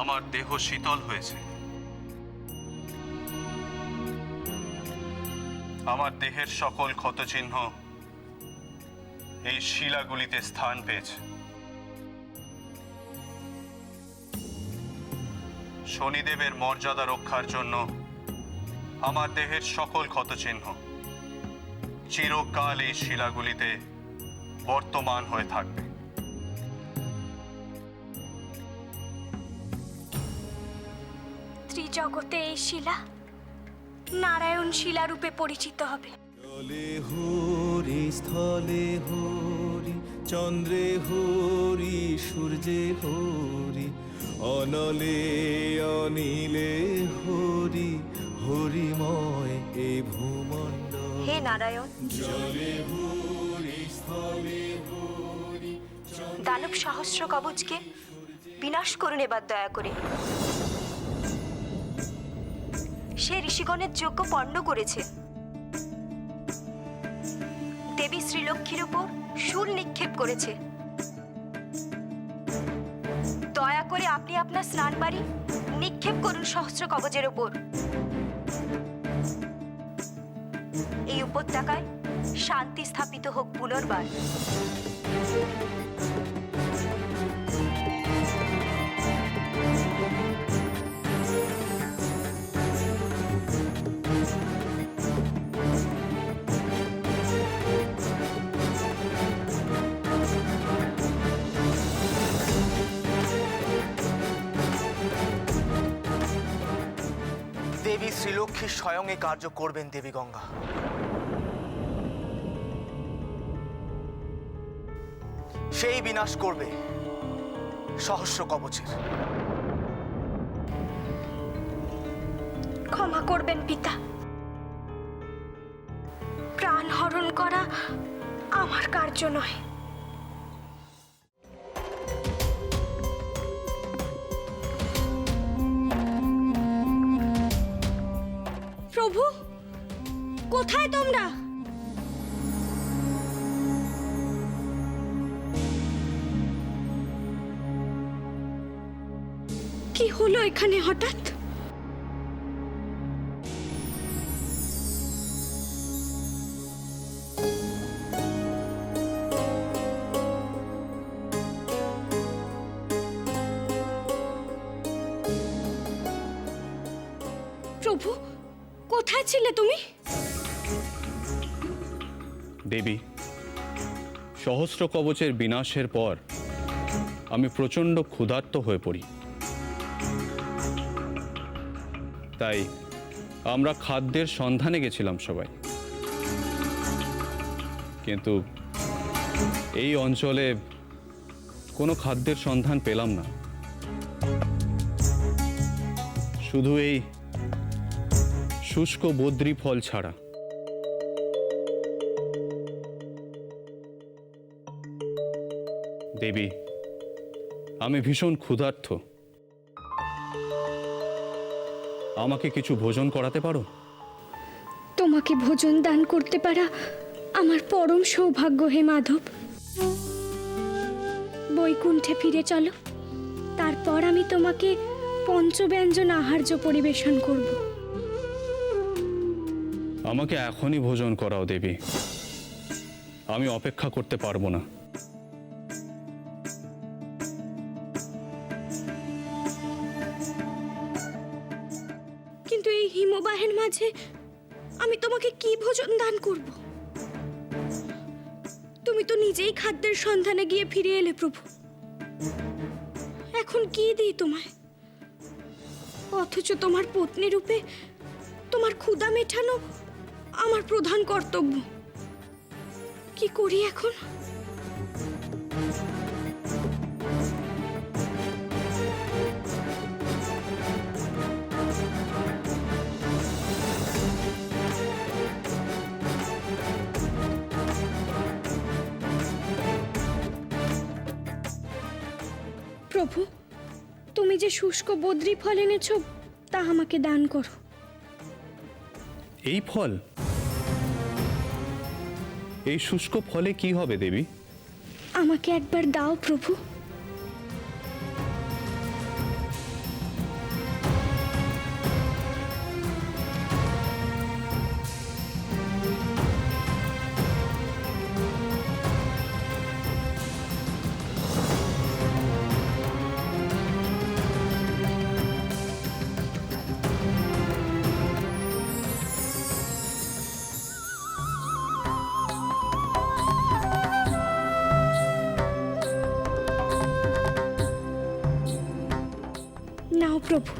আমার দেহ শীতল হয়েছে। আমার দেহের সকল ক্ষতচিহ্ন এই শিলাগুলিতে স্থান পেয়েছে। শনিদেবের মর্যাদা রক্ষার জন্য আমার দেহের সকল ক্ষতচিহ্ন চিরকাল এই শিলাগুলিতে বর্তমান হয়ে থাকবে। ত্রিজগতে এই শিলা নারায়ণ শিলা রূপে পরিচিত হবে। জলে হরি স্থলে হরি চন্দ্রে হরি সূর্যে হরি অনলে অনিলে হরি হরিময় এই ভূমণ্ডল। হে নারায়ণ। জলে হরি স্থলে হরি দানব সহস্র কবচকে বিনাশ করুন এবার দয়া করে। সে ঋষিগণের যোগ্য পণ্য করেছে। দেবী শ্রীলক্ষ্মীর উপর শুল নিক্ষেপ করেছে। দয়া করে আপনি আপনার স্নান বাড়ি নিক্ষেপ করুন সহস্র কবচের উপর। এই উপত্যকায় শান্তি স্থাপিত হোক পুনর্বার। স্বয়ং এই কার্য করবেন দেবী গঙ্গা। সেই বিনাশ করবে সহস্র কবচের। ক্ষমা করবেন পিতা। প্রাণ হরণ করা আমার কার্য নয়। এখানে হঠাৎ? প্রভু, কোথায় ছিলে তুমি? দেবী, সহস্র কবচের বিনাশের পর আমি প্রচণ্ড ক্ষুধার্ত হয়ে পড়ি। তাই আমরা খাদ্যের সন্ধানে গেছিলাম সবাই। কিন্তু এই অঞ্চলে কোনো খাদ্যের সন্ধান পেলাম না। শুধু এই শুষ্ক বদ্রি ফল ছাড়া। দেবী, আমি ভীষণ ক্ষুধার্ত। আমাকে কিছু ভোজন করাতে পারো? তোমাকে ভোজন দান করতে পারা আমার পরম সৌভাগ্য হে মাধব। বৈকুণ্ঠে ফিরে চলো। তারপর আমি তোমাকে পঞ্চব্যঞ্জন আহার্য পরিবেশন করব। আমাকে এখনই ভোজন করাও দেবী। আমি অপেক্ষা করতে পারব না। হিমবাহের আমি তোমাকে কি ভোজন দান করব? তুমি তো নিজেই খাদ্যের সন্ধানে গিয়ে ফিরে এলে প্রভু। এখন কি দিই তোমায়? অথচ তোমার পত্নী রূপে তোমার ক্ষুধা মেটানো আমার প্রধান কর্তব্য। কি করি এখন? যে শুষ্ক বদ্রি ফল এনেছ তা আমাকে দান করো। এই ফল? এই শুষ্ক ফলে কি হবে দেবী? আমাকে একবার দাও প্রভু। প্রভু।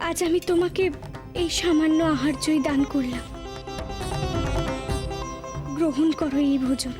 আজ আমি তোমাকে এই সামান্য আহার্যই দান করলাম। গ্রহণ করো এই ভোজন।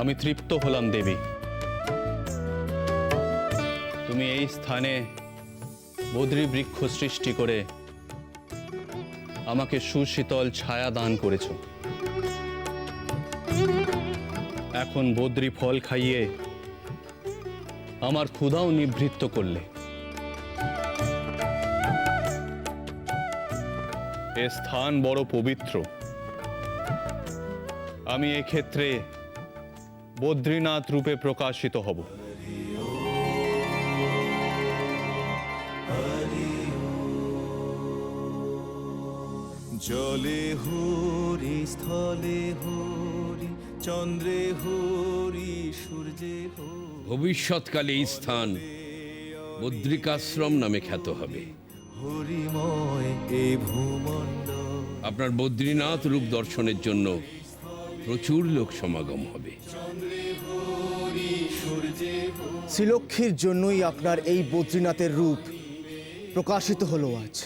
আমি তৃপ্ত হলাম দেবী। তুমি এই স্থানে বদ্রী বৃক্ষ সৃষ্টি করে আমাকে সুশীতল ছায়া দান করেছ। এখন বদ্রী ফল খাইয়ে আমার ক্ষুধাও নিবৃত্ত করলে। এ স্থান বড় পবিত্র। আমি এক্ষেত্রে বদ্রীনাথ রূপে প্রকাশিত হব। জলে হরি স্থলে হরি চন্দ্রে হরি সূর্যে হরি। ভবিষ্যৎকালে এই স্থান বদ্রিকাশ্রম নামে খ্যাত হবে। হরিময় এই ভূমণ্ডল। আপনার বদ্রীনাথ রূপ দর্শনের জন্য প্রচুর লোক সমাগম হবে। শ্রীলক্ষ্মীর জন্যই আপনার এই বদ্রীনাথের রূপ প্রকাশিত হলো আজ।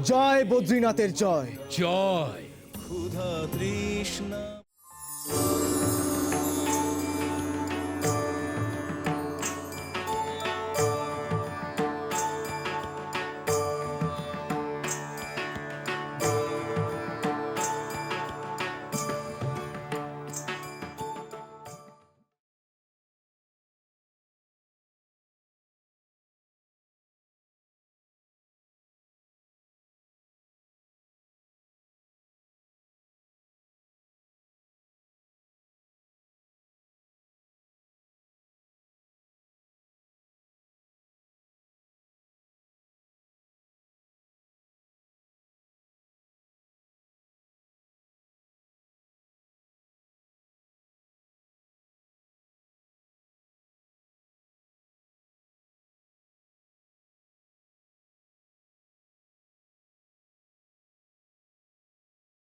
জয় বদ্রীনাথের জয়। জয়। ক্ষুধা তৃষ্ণা